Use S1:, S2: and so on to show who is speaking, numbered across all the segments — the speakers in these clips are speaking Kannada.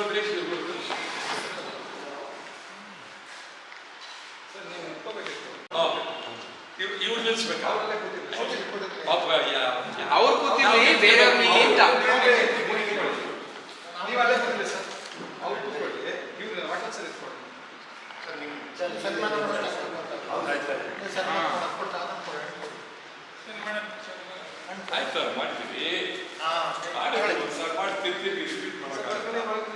S1: Добрейший будет.
S2: ಇವ್ರ ನಿಲ್ಸ್ಬೇಕು ಯಾ
S1: ಅವ್ರು ಕೂತಿರ್ಲಿ ಬೇರೆ
S3: ಇಲ್ಲ ನೀವಲ್ಲೇ ಕೂತಿಲ್ಲ ಸರ್ ಅವ್ರು ಕೂತ್ಕೊಳ್ಳಿ ಇವ್ರು ವಾಟರ್ ಸರ್ ಇಟ್ಕೊಳ್ಳಿ
S2: ಆಯ್ತು ಸರ್. ಮಾಡ್ತೀವಿ ಮಾಡ್ತಿರ್ತೀವಿ ರಿಪೀಟ್
S4: ಮಾಡೋಣ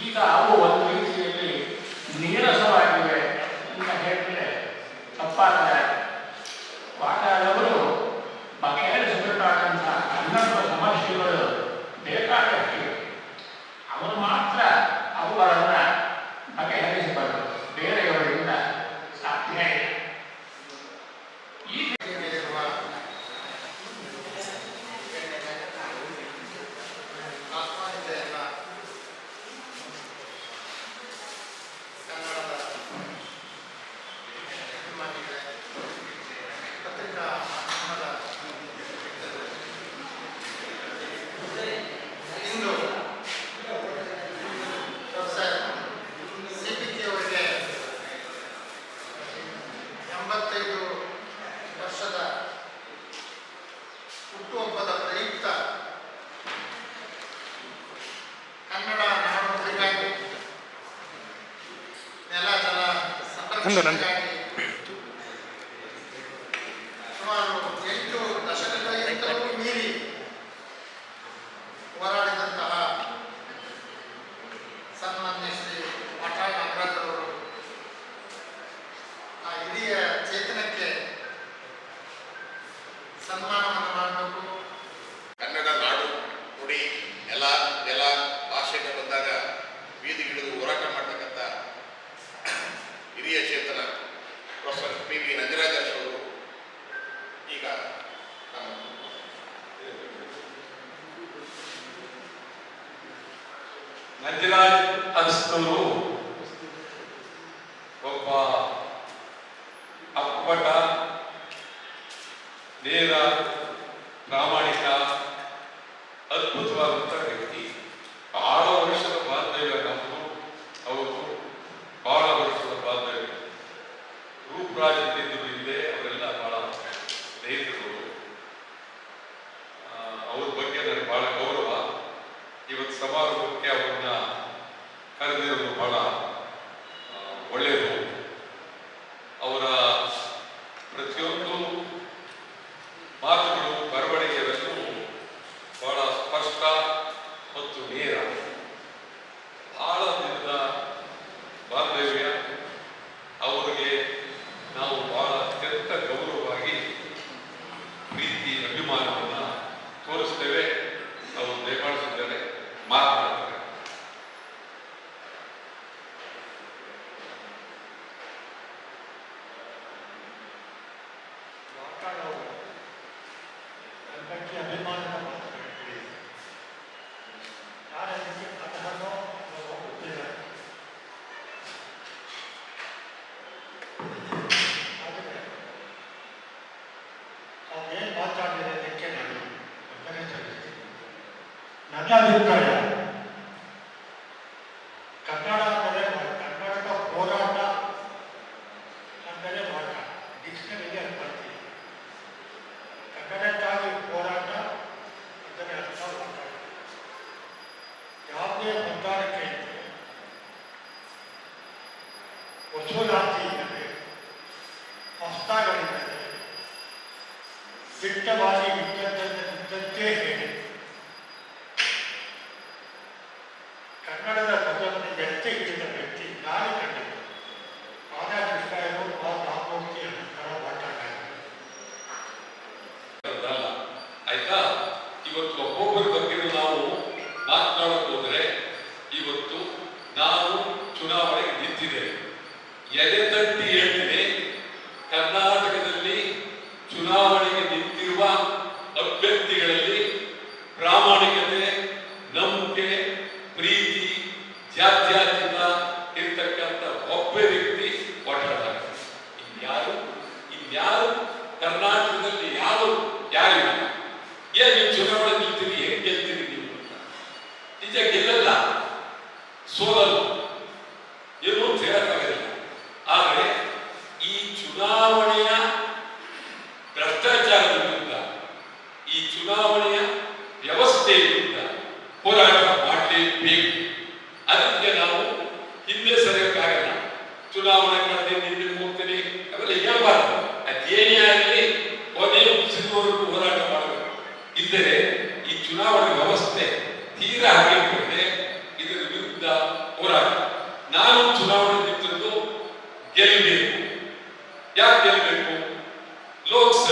S4: ಈಗ
S5: ಅವು ಒಂದು ರೀತಿಯಲ್ಲಿ ನೀರಸವಾಗಿವೆ
S4: Alejandro Hernández. ನಂಜರಾಜ್
S2: ಅರಸನವರು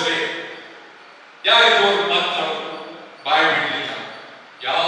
S2: ಸರಿ ಯಾರಿಗೂ ಮಾತ್ರ ಬಾಯಿ ಬಿಡಲಿಲ್ಲ ಯಾವ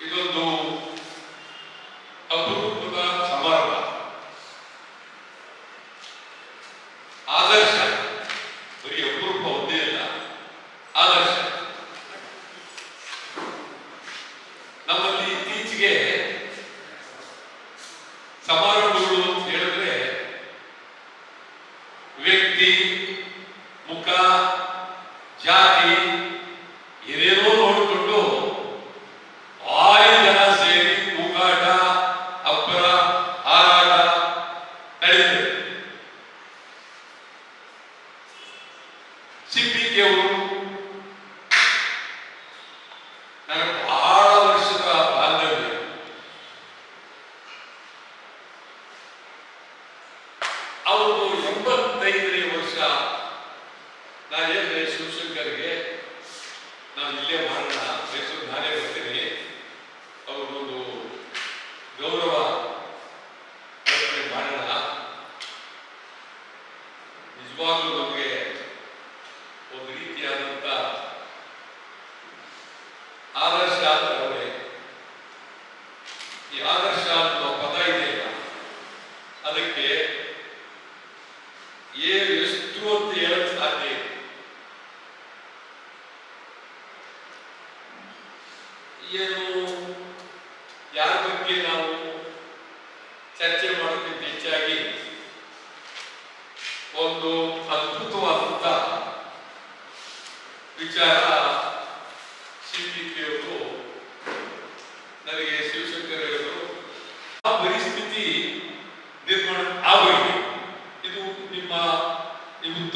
S2: e do, do 毫不容情地。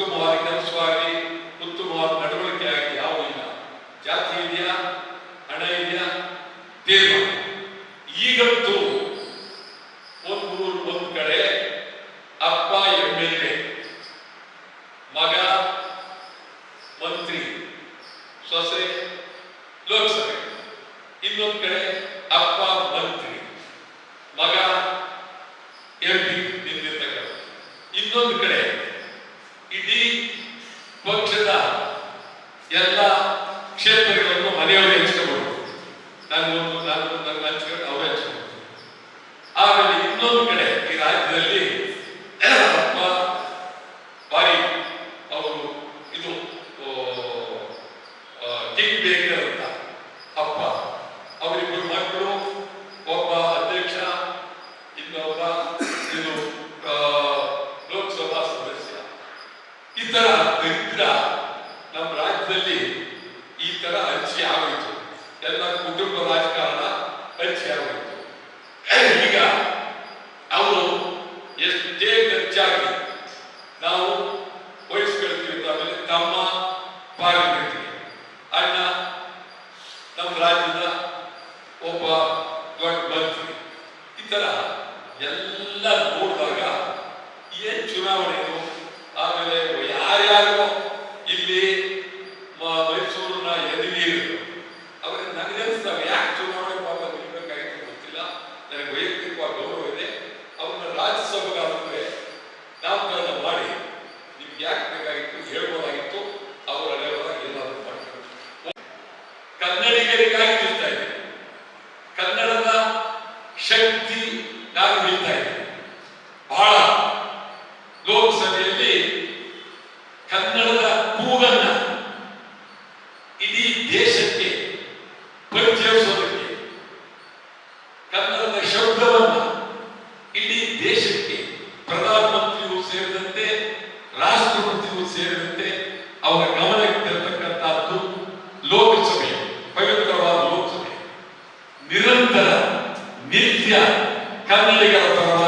S2: Muito mole, que abençoar Lord Mircea, care nu e legat la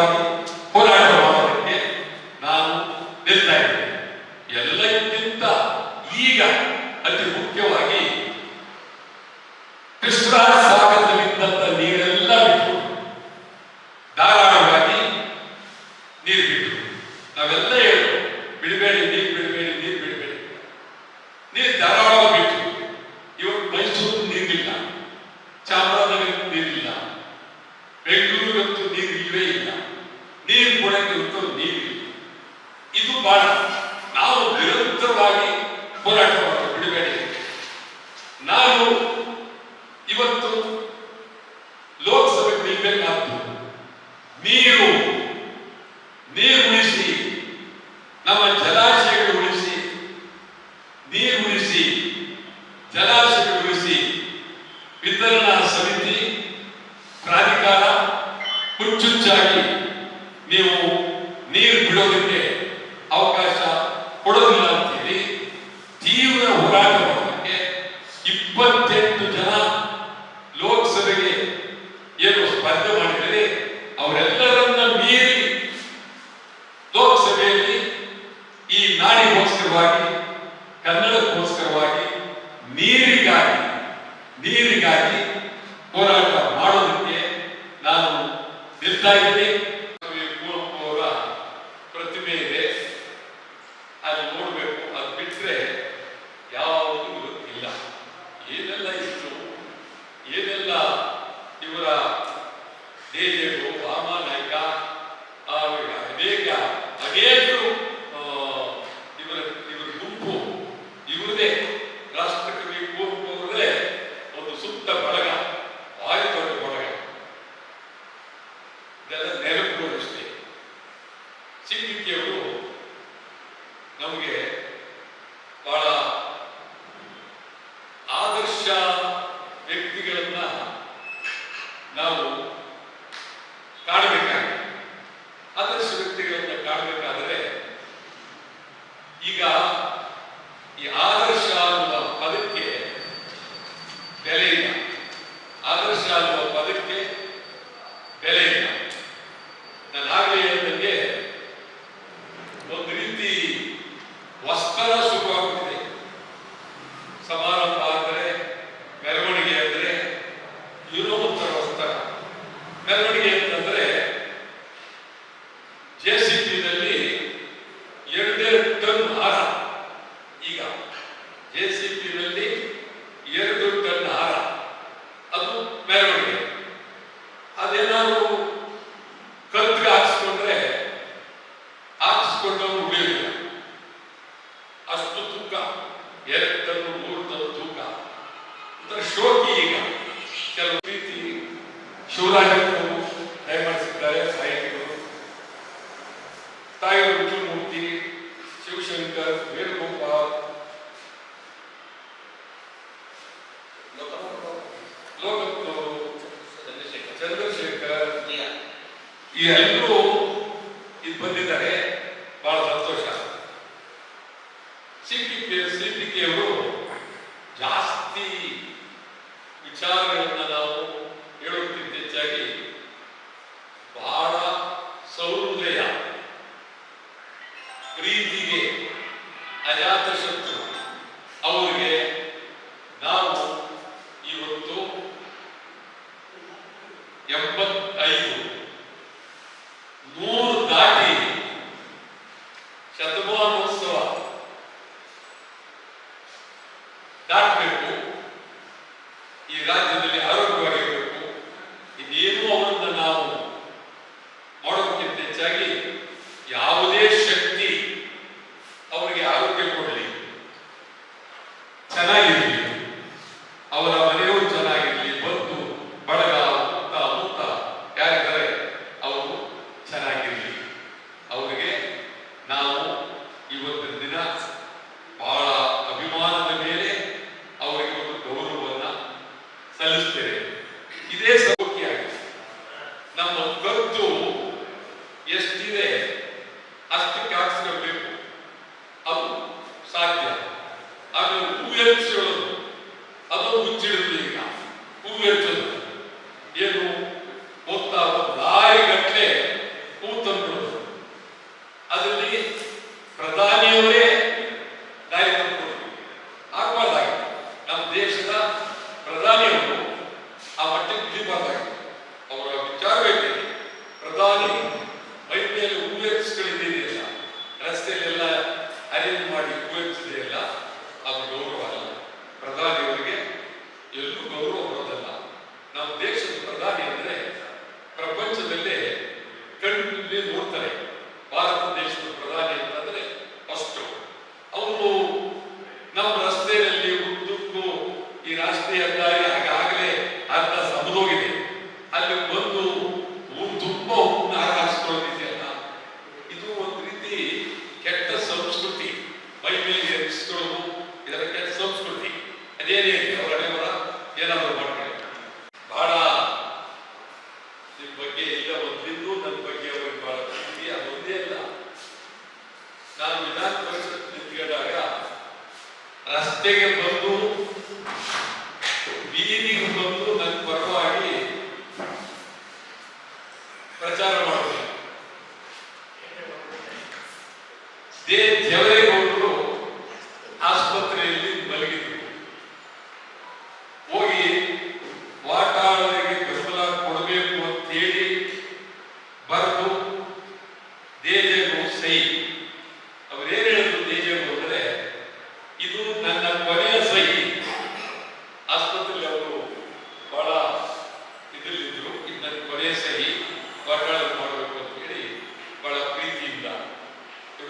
S2: ನಮ್ಮ ಜಲಾಶಯಗಳು ಈ ಎಲ್ಲರೂ ಇದು ಬಂದಿದೆ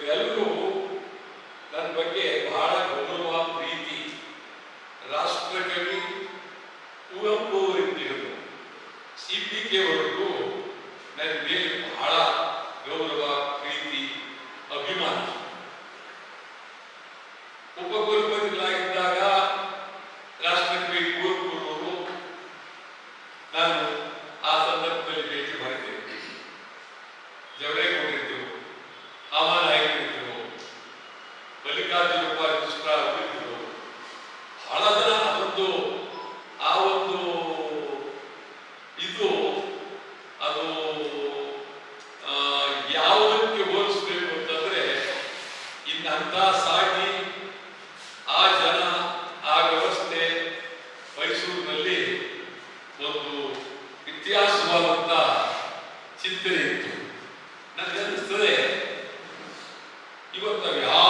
S2: Я люблю ವ್ಯತ್ಯಾಸವಾದಂಥ ಚಿಂತನೆ ಇತ್ತು. ನನಗೆ ಅನಿಸ್ತದೆ ಇವತ್ತು ಯಾವ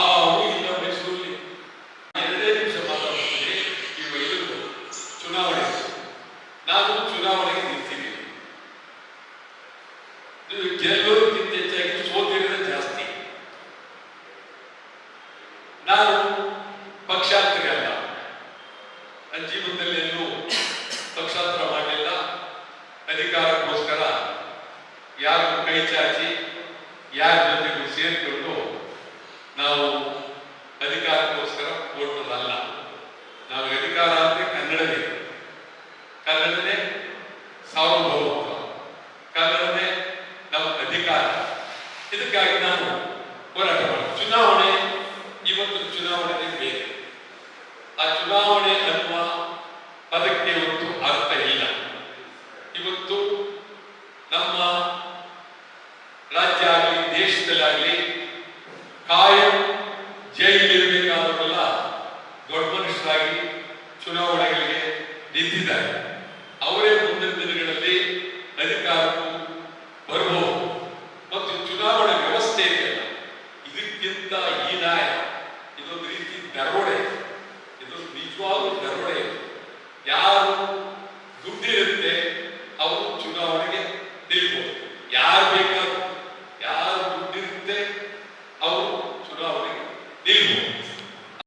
S2: ಬೇಕಾದ ಇದಕ್ಕಾಗಿ ನಾನು ಹೋರಾಟ ಮಾಡಿ ಚುನಾವಣೆ ಇವತ್ತು ಚುನಾವಣೆಗೆ ಬೇಕು. ಆ ಚುನಾವಣೆ